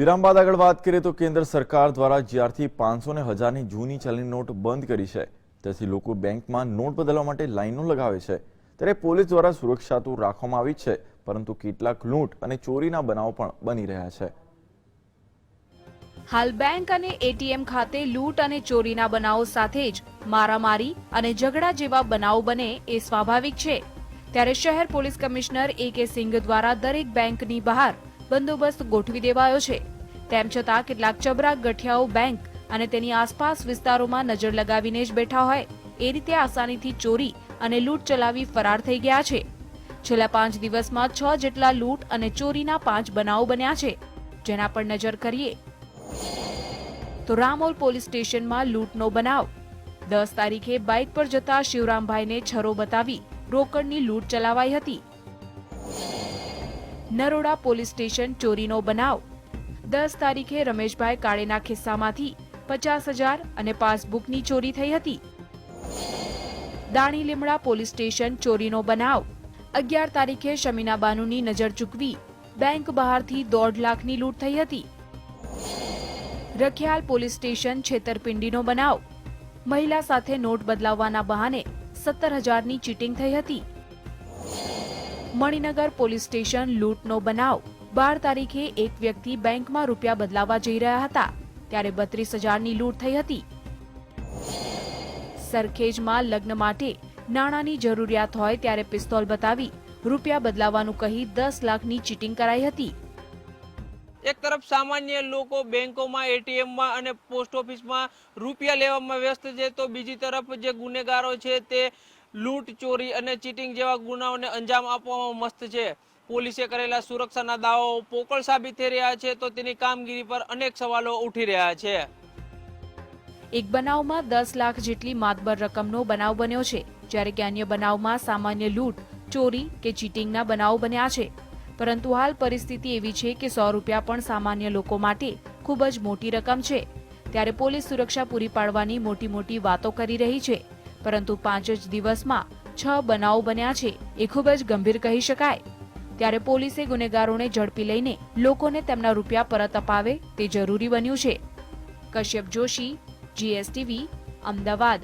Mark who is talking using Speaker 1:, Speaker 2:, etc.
Speaker 1: વિરામ બાદ આગળ વાત કરીએ તો કેન્દ્ર સરકાર દ્વારા જ્યારથી પાંચસો ને હજારની જૂની ચલણી નોટ બંધ કરી છે. ત્યારથી લોકો બેંકમાં નોટ બદલવા માટે લાઈનો લગાવે છે. ત્યારે પોલીસ દ્વારા સુરક્ષા તો રાખવામાં આવી છે, પરંતુ કેટલાક લૂંટ અને ચોરીના બનાવો પણ બની રહ્યા છે.
Speaker 2: હાલ બેંક અને એટીએમ ખાતે લૂંટ અને ચોરીના બનાવો સાથે જ મારામારી અને ઝઘડા જેવા બનાવો બને એ સ્વાભાવિક છે. ત્યારે શહેર પોલીસ કમિશનર એ કે સિંઘ દ્વારા દરેક બેંકની બહાર બંદોબસ્ત ગોઠવી દેવાયો છે. તેમ છતાં કેટલાક ચબરા ગઠિયાઓ બેંક અને તેની આસપાસ વિસ્તારોમાં નજર લગાવીને જ બેઠા હોય. એ રીતે આસાનીથી ચોરી અને લૂંટ ચલાવી ફરાર થઈ ગયા છે. છેલ્લા પાંચ દિવસમાં છ જેટલા લૂંટ અને ચોરીના પાંચ બનાવો બન્યા છે. જેના પર નજર કરીએ તો રામોલ પોલીસ સ્ટેશનમાં લૂંટનો બનાવ. દસ તારીખે બાઇક પર જતા શિવરામભાઈને છરો બતાવી રોકડની લૂંટ ચલાવાઈ હતી. નરોડા પોલીસ સ્ટેશન ચોરીનો બનાવ. દસ તારીખે રમેશભાઈ કાળેના ખિસ્સામાંથી પચાસ હજાર અને પાસબુકની ચોરી થઈ હતી. દાણી લીમડા પોલીસ સ્ટેશન ચોરીનો બનાવ. અગિયાર તારીખે શમીના બાનુની નજર ચૂકવી બેંક બહારથી દોઢ લાખની લૂંટ થઈ હતી. રખિયાલ પોલીસ સ્ટેશન છેતરપિંડીનો બનાવ. મહિલા સાથે નોટ બદલાવવાના બહાને સત્તર હજારની ચીટિંગ થઈ હતી. મણિનગર પોલીસ સ્ટેશન લૂંટનો બનાવ. બાર તારીખે એક વ્યક્તિ બેંકમાં રૂપિયા બદલાવા જઈ રહ્યા હતા, ત્યારે બત્રીસ હજારની લૂંટ થઈ હતી. સરખેજમાં લગ્ન માટે નાણાંની જરૂરિયાત હોય ત્યારે પિસ્તોલ બતાવી રૂપિયા બદલાવવાનું કહી દસ લાખની ચીટિંગ કરાઈ હતી.
Speaker 3: એક તરફ સામાન્ય લોકો બેંકોમાં, એટીએમમાં અને પોસ્ટ ઓફિસમાં રૂપિયા લેવામાં વ્યસ્ત છે, તો બીજી તરફ જે ગુનેગારો છે તે લૂંટ, ચોરી અને ચીટિંગ જેવા ગુનાઓને અંજામ આપવામાં મસ્ત છે. પોલીસે કરેલા સુરક્ષાના દાવાઓ પોકળ સાબિત થઈ રહ્યા છે તો તેની કામગીરી પર અનેક સવાલો ઉઠી રહ્યા છે.
Speaker 2: એક બનાવમાં દસ લાખ જેટલી માતબર રકમનો બનાવ બન્યો છે, જ્યારે કે અન્ય બનાવમાં સામાન્ય લૂંટ, ચોરી કે ચીટિંગના બનાવ બન્યા છે. પરંતુ હાલ પરિસ્થિતિ એવી છે કે સો રૂપિયા પણ સામાન્ય લોકો માટે ખૂબ જ મોટી રકમ છે. ત્યારે પોલીસ સુરક્ષા પૂરી પાડવાની મોટી મોટી વાતો કરી રહી છે. પરંતુ પાંચ જ દિવસમાં છ બનાવો બન્યા છે, એ ખૂબ જ ગંભીર કહી શકાય. ત્યારે પોલીસે ગુનેગારોને ઝડપી લઈને લોકોને તેમના રૂપિયા પરત અપાવે તે જરૂરી બન્યું છે. કશ્યપ જોશી, જીએસટીવી, અમદાવાદ.